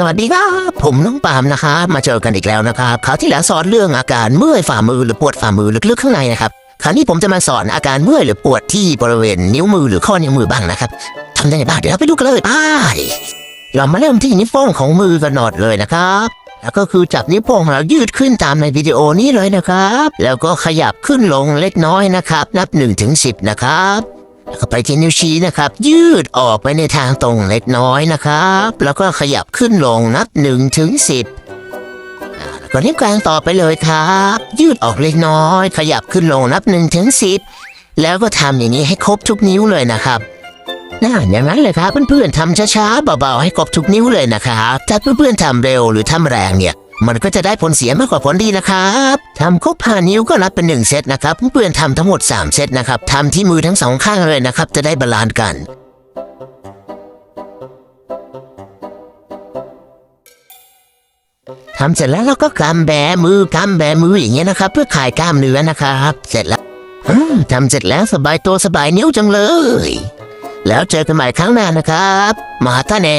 สวัสดีครับผมน้องปามนะครับมาเจอกันอีกแล้วนะครับคราวที่แล้วสอนเรื่องอาการเมื่อยฝ่ามือหรือปวดฝ่ามือลึกๆข้างในนะครับคราวนี้ผมจะมาสอนอาการเมื่อยหรือปวดที่บริเวณนิ้วมือหรือข้อนิ้วมือบ้างนะครับทำได้ไงบ้างเดี๋ยวเราไปดูกันเลยไปเรามาเริ่มที่นิ้วโป้งของมือกันหนอดเลยนะครับแล้วก็คือจับนิ้วโป้งของเรายืดขึ้นตามในวิดีโอนี้เลยนะครับ แล้วก็ขยับขึ้นลงเล็กน้อยนะครับ นับ1นถึงสินะครับ แล้วก็ไปที่นิ้วชี้นะครับ ยืดออกไปในทางตรงเล็กน้อยนะครับ แล้วก็ขยับขึ้นลงนับ1นถึงสิแล้วก็นิ้วกลางต่อไปเลยครับ ยืดออกเล็กน้อย ขยับขึ้นลงนับ1นถึงสิแล้วก็ทำอย่างนี้ให้ครบทุกนิ้วเลยนะครับน่าอย่างนั้นเลยครับเพื่อนๆทำช้าๆเบาๆให้ครบทุกนิ้วเลยนะครับถ้าเพื่อนๆทำเร็วหรือทำแรงเนี่ย มันก็จะได้ผลเสียมากกว่าผลดีนะครับทำครบผ่านิ้วก็นับเป็นหนึ่งเซตนะครับเพื่อนๆทำทั้งหมด 3 เซตนะครับทำที่มือทั้งสองข้างเลยนะครับ จะได้บาลานซ์กันทำเสร็จแล้วเราก็กำแบมือกำแบมืออย่างเงี้ยนะครับ เพื่อคลายกล้ามเนื้อนะครับ เสร็จแล้วทำเสร็จแล้วสบายตัวสบายนิ้วจังเลย แล้วเจอกันใหม่ครั้งหน้านะครับ มาท่าเน